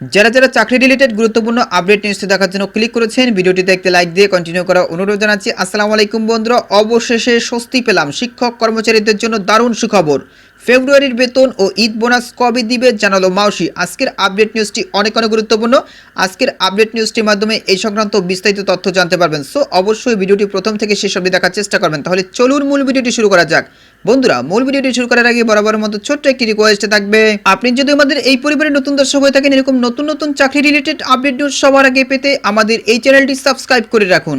যারা যারা চাকরি রিলেটেড গুরুত্বপূর্ণ আপডেট নিউজটি দেখার জন্য ক্লিক করেছেন, ভিডিওটিতে একটি লাইক দিয়ে কন্টিনিউ করার অনুরোধ জানাচ্ছি। আসসালামু আলাইকুম বন্ধুরা, অবশেষে স্বস্তি পেলাম। শিক্ষক কর্মচারীদের জন্য দারুণ সুখবর। ফেব্রুয়ারির বেতন ও ঈদ বোনাস কবে দিবে জানালো মাউসি। আজকের আপডেট নিউজটি অনেক অনেক গুরুত্বপূর্ণ। আজকের আপডেট নিউজটির মাধ্যমে এই সংক্রান্ত বিস্তারিত তথ্য জানতে পারবেন। সো অবশ্যই ভিডিওটি প্রথম থেকে শেষ অবধি দেখার চেষ্টা করবেন। তাহলে চলুন মূল ভিডিওটি শুরু করা যাক। বন্ধুরা, মূল ভিডিওটি শুরু করার আগে বরাবরের মতো ছোট্ট একটি রিকোয়েস্ট থাকবে। আপনি যদি আমাদের এই পরিবারের নতুন দর্শক হয়ে থাকেন, এরকম নতুন নতুন চাকরি রিলেটেড আপডেট নিউজ সবার আগে পেতে আমাদের এই চ্যানেলটি সাবস্ক্রাইব করে রাখুন।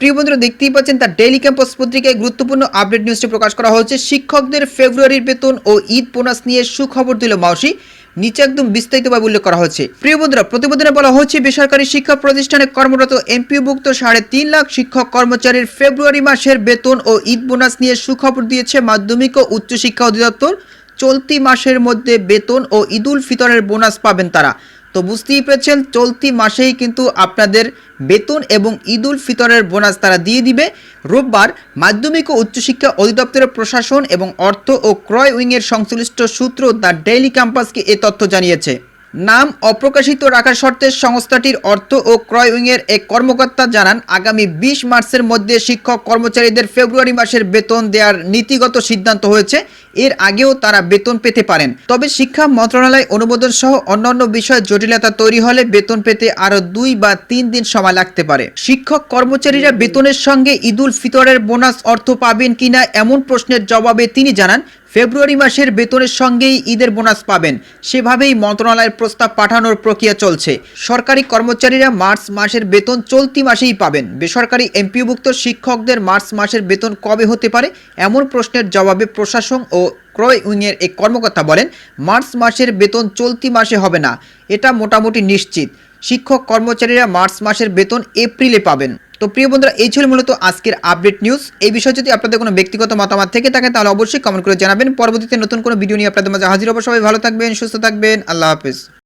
প্রিয় বন্ধুরা, দেখতেই পাচ্ছেন তার ডেইলি ক্যাম্পাস পত্রিকায় গুরুত্বপূর্ণ আপডেট নিউজটি প্রকাশ করা হয়েছে শিক্ষকদের ফেব্রুয়ারির বেতন ও ঈদ বোনাস নিয়ে সুখবর দিল মাউসি। নিচে একদম বিস্তারিতভাবে উল্লেখ করা হয়েছে প্রিয় বন্ধুরা, প্রতিবেদনে বলা হয়েছে বেসরকারি শিক্ষা প্রতিষ্ঠানে কর্মরত এমপিভুক্ত সাড়ে তিন লাখ শিক্ষক কর্মচারীর ফেব্রুয়ারি মাসের বেতন ও ঈদ বোনাস নিয়ে সুখবর দিয়েছে মাধ্যমিক ও উচ্চশিক্ষা অধিদপ্তর। চলতি মাসের মধ্যে বেতন ও ঈদুল ফিতরের বোনাস পাবেন তারা। তো বুঝতেই পেরেছেন, চলতি মাসেই কিন্তু আপনাদের বেতন এবং ঈদুল ফিতরের বোনাস তারা দিয়ে দিবে। রোববার মাধ্যমিক ও উচ্চশিক্ষা অধিদপ্তরের প্রশাসন এবং অর্থ ও ক্রয় উইংয়ের সংশ্লিষ্ট সূত্র দ্য ডেইলি ক্যাম্পাসকে এ তথ্য জানিয়েছে। নাম অপ্রকাশিত রাখার শর্তে সংস্থাটির অর্থ ও ক্রয় উইংয়ের এক কর্মকর্তা জানান, আগামী বিশ মার্চের মধ্যে শিক্ষক কর্মচারীদের ফেব্রুয়ারি মাসের বেতন দেওয়ার নীতিগত সিদ্ধান্ত হয়েছে। এর আগেও তারা বেতন পেতে পারেন। তবে শিক্ষা মন্ত্রণালয় অনুমোদন সহ অন্যান্য বিষয়ে জটিলতা তৈরি হলে বেতন পেতে আরও দুই বা তিন দিন সময় লাগতে পারে। শিক্ষক কর্মচারীরা বেতনের সঙ্গে ঈদুল ফিতরের বোনাস অর্থ পাবেন কিনা এমন প্রশ্নের জবাবে তিনি জানান, ফেব্রুয়ারি মাসের বেতনের সঙ্গেই ঈদের বোনাস পাবেন। সেভাবেই মন্ত্রণালয়ের প্রস্তাব পাঠানোর প্রক্রিয়া চলছে। সরকারি কর্মচারীরা মার্চ মাসের বেতন চলতি মাসেই পাবেন। বেসরকারি এমপিভুক্ত শিক্ষকদের মার্চ মাসের বেতন কবে হতে পারে এমন প্রশ্নের জবাবে প্রশাসন ও ক্রয় উইংয়ের এক কর্মকর্তা বলেন, মার্চ মাসের বেতন চলতি মাসে হবে না। এটা মোটামুটি নিশ্চিত। শিক্ষক কর্মচারীরা মার্চ মাসের বেতন এপ্রিলে পাবেন। তো প্রিয় বন্ধুরা, এই ছিল মূলত আজকের আপডেট নিউজ। এই বিষয়ে যদি আপনাদের কোনো ব্যক্তিগত মতামত থেকে থাকে, তাহলে অবশ্যই কমেন্ট করে জানাবেন। পরবর্তীতে নতুন কোনো ভিডিও নিয়ে আপনাদের মাঝে হাজির হব। সবাই ভালো থাকবেন, সুস্থ থাকবেন। আল্লাহ হাফেজ।